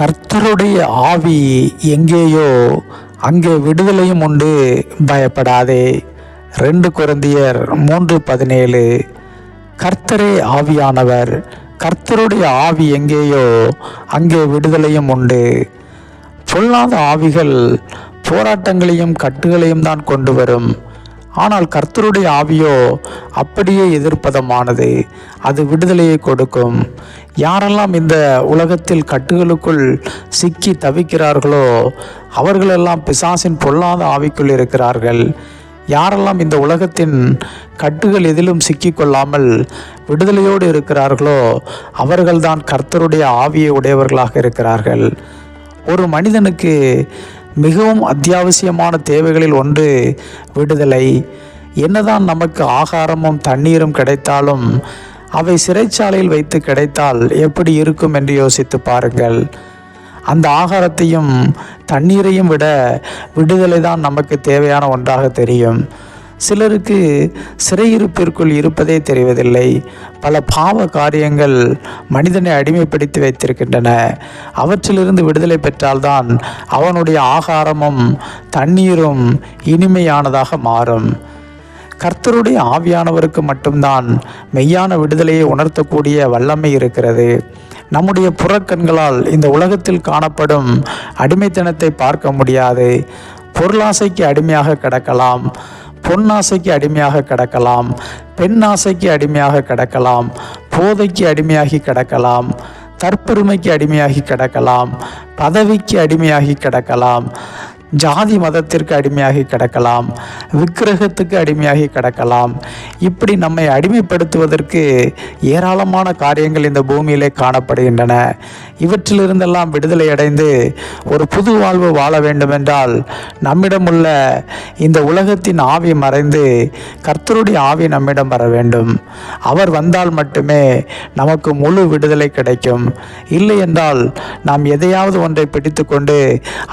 கர்த்தருடைய ஆவி எங்கேயோ அங்கே விடுதலையும் உண்டு. பயப்படாதே. ரெண்டு குருந்தியர் மூன்று பதினேழு. கர்த்தரே ஆவியானவர் கர்த்தருடைய ஆவி எங்கேயோ அங்கே விடுதலையும் உண்டு. பொல்லாத ஆவிகள் போராட்டங்களையும் கட்டுகளையும் தான் கொண்டு வரும். ஆனால் கர்த்தருடைய ஆவியோ அப்படியே எதிர்ப்பதமானது. அது விடுதலையை கொடுக்கும். யாரெல்லாம் இந்த உலகத்தில் கட்டுகளுக்குள் சிக்கி தவிக்கிறார்களோ அவர்களெல்லாம் பிசாசின் பொல்லாத ஆவிக்குள் இருக்கிறார்கள். யாரெல்லாம் இந்த உலகத்தின் கட்டுகள் எதிலும் சிக்கிக்கொள்ளாமல் விடுதலையோடு இருக்கிறார்களோ அவர்கள்தான் கர்த்தருடைய ஆவியை உடையவர்களாக இருக்கிறார்கள். ஒரு மனிதனுக்கு மிகவும் அத்தியாவசியமான தேவைகளில் ஒன்று விடுதலை. என்னதான் நமக்கு ஆகாரமும் தண்ணீரும் கிடைத்தாலும் அவை சிறைச்சாலையில் வைத்து கிடைத்தால் எப்படி இருக்கும் என்று யோசித்து பாருங்கள். அந்த ஆகாரத்தையும் தண்ணீரையும் விட விடுதலை தான் நமக்கு தேவையான ஒன்றாக தெரியும். சிலருக்கு சிறையிருப்பிற்குள் இருப்பதே தெரிவதில்லை. பல பாவ காரியங்கள் மனிதனை அடிமைப்படுத்தி வைத்திருக்கின்றன. அவற்றிலிருந்து விடுதலை பெற்றால்தான் அவனுடைய ஆகாரமும் தண்ணீரும் இனிமையானதாக மாறும். கர்த்தருடைய ஆவியானவருக்கு மட்டும்தான் மெய்யான விடுதலையை உணர்த்தக்கூடிய வல்லமை இருக்கிறது. நம்முடைய புறக்கண்களால் இந்த உலகத்தில் காணப்படும் அடிமைத்தனத்தை பார்க்க முடியாது. பொருளாசைக்கு அடிமையாக கிடக்கலாம். பொன்னாசைக்கு அடிமையாக கிடக்கலாம் பெண் ஆசைக்கு அடிமையாக கிடக்கலாம் போதைக்கு அடிமையாகி கிடக்கலாம் தற்பெருமைக்கு அடிமையாகி கிடக்கலாம் பதவிக்கு அடிமையாகி கிடக்கலாம் ஜாதி மதத்திற்கு அடிமையாகி கிடக்கலாம் விக்கிரகத்துக்கு அடிமையாகி கிடக்கலாம். இப்படி நம்மை அடிமைப்படுத்துவதற்கு ஏராளமான காரியங்கள் இந்த பூமியிலே காணப்படுகின்றன. இவற்றிலிருந்தெல்லாம் விடுதலை அடைந்து ஒரு புது வாழ்வு வாழ வேண்டுமென்றால் நம்மிடம் உள்ள இந்த உலகத்தின் ஆவி மறைந்து கர்த்தருடைய ஆவி நம்மிடம் வர வேண்டும். அவர் வந்தால் மட்டுமே நமக்கு முழு விடுதலை கிடைக்கும். இல்லை என்றால் நாம் எதையாவது ஒன்றை பிடித்துக்கொண்டு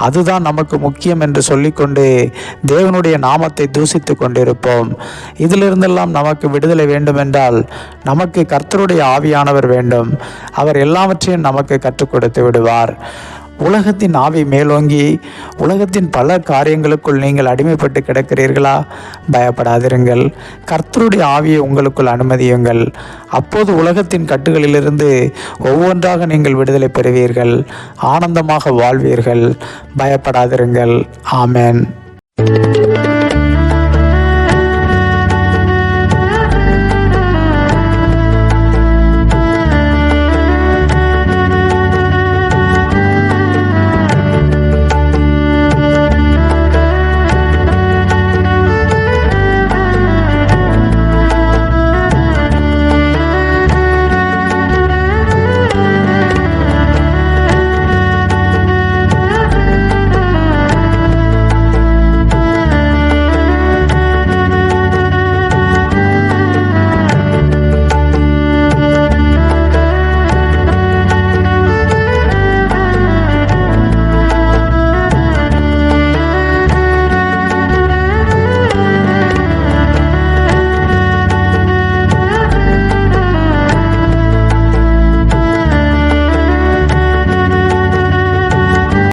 அதுதான் நமக்கு முக்கியம் என்று சொல்லிக்கொண்டு தேவனுடைய நாமத்தை தூசித்து கொண்டிருப்போம். இதிலிருந்தெல்லாம் நமக்கு விடுதலை வேண்டுமென்றால் நமக்கு கர்த்தருடைய ஆவியானவர் வேண்டும். அவர் எல்லாவற்றையும் நமக்கு கற்றுக் கொடுத்து விடுவார். உலகத்தின் ஆவி மேலோங்கி உலகத்தின் பல காரியங்களுக்குள் நீங்கள் அடிமைப்பட்டு கிடக்கிறீர்களா? பயப்படாதிருங்கள். கர்த்தருடைய ஆவியை உங்களுக்குள் அனுமதியுங்கள். அப்போது உலகத்தின் கட்டுகளிலிருந்து ஒவ்வொன்றாக நீங்கள் விடுதலை பெறுவீர்கள். ஆனந்தமாக வாழ்வீர்கள். பயப்படாதிருங்கள். ஆமேன்.